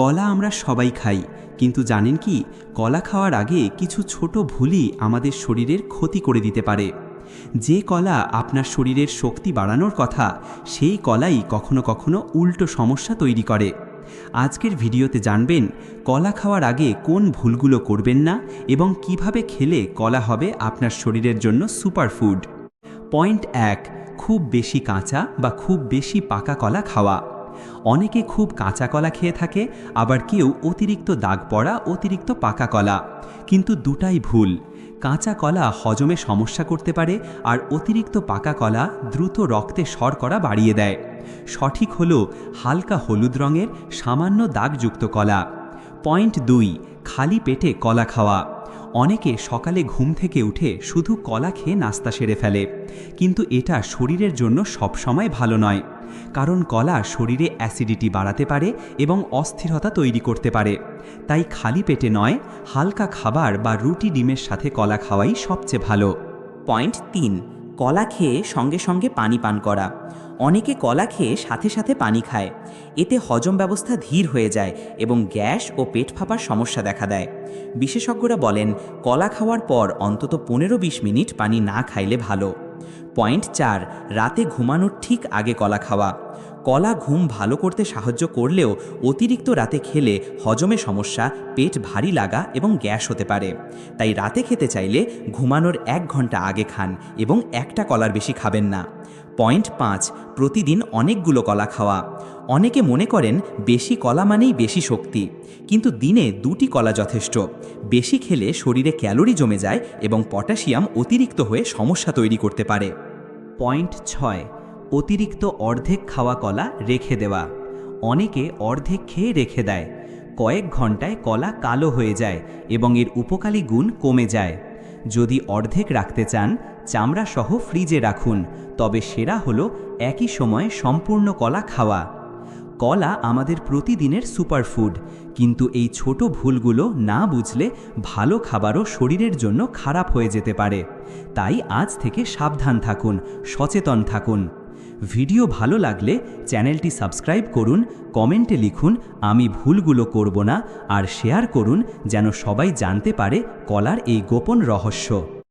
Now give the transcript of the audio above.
কলা আমরা সবাই খাই, কিন্তু জানেন কি, কলা খাওয়ার আগে কিছু ছোট ভুলই আমাদের শরীরের ক্ষতি করে দিতে পারে। যে কলা আপনার শরীরের শক্তি বাড়ানোর কথা, সেই কলাই কখনো কখনো উল্টো সমস্যা তৈরি করে। আজকের ভিডিওতে জানবেন, কলা খাওয়ার আগে কোন ভুলগুলো করবেন না এবং কীভাবে খেলে কলা হবে আপনার শরীরের জন্য সুপারফুড। পয়েন্ট এক, খুব বেশি কাঁচা বা খুব বেশি পাকা কলা খাওয়া। অনেকে খুব কাঁচা কলা খেয়ে থাকে, আবার কেউ অতিরিক্ত দাগ পড়া, অতিরিক্ত পাকা কলা। কিন্তু দুটাই ভুল। কাঁচা কলা হজমে সমস্যা করতে পারে, আর অতিরিক্ত পাকা কলা দ্রুত রক্তে শর্করা বাড়িয়ে দেয়। সঠিক হল হালকা হলুদ রঙের, সামান্য দাগযুক্ত কলা। পয়েন্ট দুই, খালি পেটে কলা খাওয়া। অনেকে সকালে ঘুম থেকে উঠে শুধু কলা খেয়ে নাস্তা সেরে ফেলে। কিন্তু এটা শরীরের জন্য সবসময় ভালো নয়। কারণ কলা শরীরে অ্যাসিডিটি বাড়াতে পারে এবং অস্থিরতা তৈরি করতে পারে। তাই খালি পেটে নয়, হালকা খাবার বা রুটি ডিমের সাথে কলা খাওয়াই সবচেয়ে ভালো। পয়েন্ট তিন, কলা খেয়ে সঙ্গে সঙ্গে পানি পান করা। অনেকে কলা খেয়ে সাথে সাথে পানি খায়। এতে হজম ব্যবস্থা ধীর হয়ে যায় এবং গ্যাস ও পেট ফাঁপার সমস্যা দেখা দেয়। বিশেষজ্ঞরা বলেন, কলা খাওয়ার পর অন্তত পনেরো বিশ মিনিট পানি না খাইলে ভালো। পয়েন্ট চার, রাতে ঘুমানোর ঠিক আগে কলা খাওয়া। কলা ঘুম ভালো করতে সাহায্য করলেও অতিরিক্ত রাতে খেলে হজমে সমস্যা, পেট ভারী লাগা এবং গ্যাস হতে পারে। তাই রাতে খেতে চাইলে ঘুমানোর এক ঘণ্টা আগে খান এবং একটা কলার বেশি খাবেন না। পয়েন্ট পাঁচ, প্রতিদিন অনেকগুলো কলা খাওয়া। অনেকে মনে করেন বেশি কলা মানেই বেশি শক্তি, কিন্তু দিনে দুটি কলা যথেষ্ট। বেশি খেলে শরীরে ক্যালোরি জমে যায় এবং পটাশিয়াম অতিরিক্ত হয়ে সমস্যা তৈরি করতে পারে। পয়েন্ট ছয়, অতিরিক্ত অর্ধেক খাওয়া কলা রেখে দেওয়া। অনেকে অর্ধেক খেয়ে রেখে দেয়। কয়েক ঘন্টায় কলা কালো হয়ে যায় এবং এর উপকারী গুণ কমে যায়। যদি অর্ধেক রাখতে চান, চামড়াসহ ফ্রিজে রাখুন, তবে সেরা হলো একই সময়ে সম্পূর্ণ কলা খাওয়া। কলা আমাদের প্রতিদিনের সুপারফুড। কিন্তু এই ছোট ভুলগুলো না বুঝলে ভালো খাবারও শরীরের জন্য খারাপ হয়ে যেতে পারে। তাই আজ থেকে সাবধান থাকুন, সচেতন থাকুন। ভিডিও ভালো লাগলে চ্যানেলটি সাবস্ক্রাইব করুন, কমেন্টে লিখুন, আমি ভুলগুলো করব না, আর শেয়ার করুন যেন সবাই জানতে পারে কলার এই গোপন রহস্য।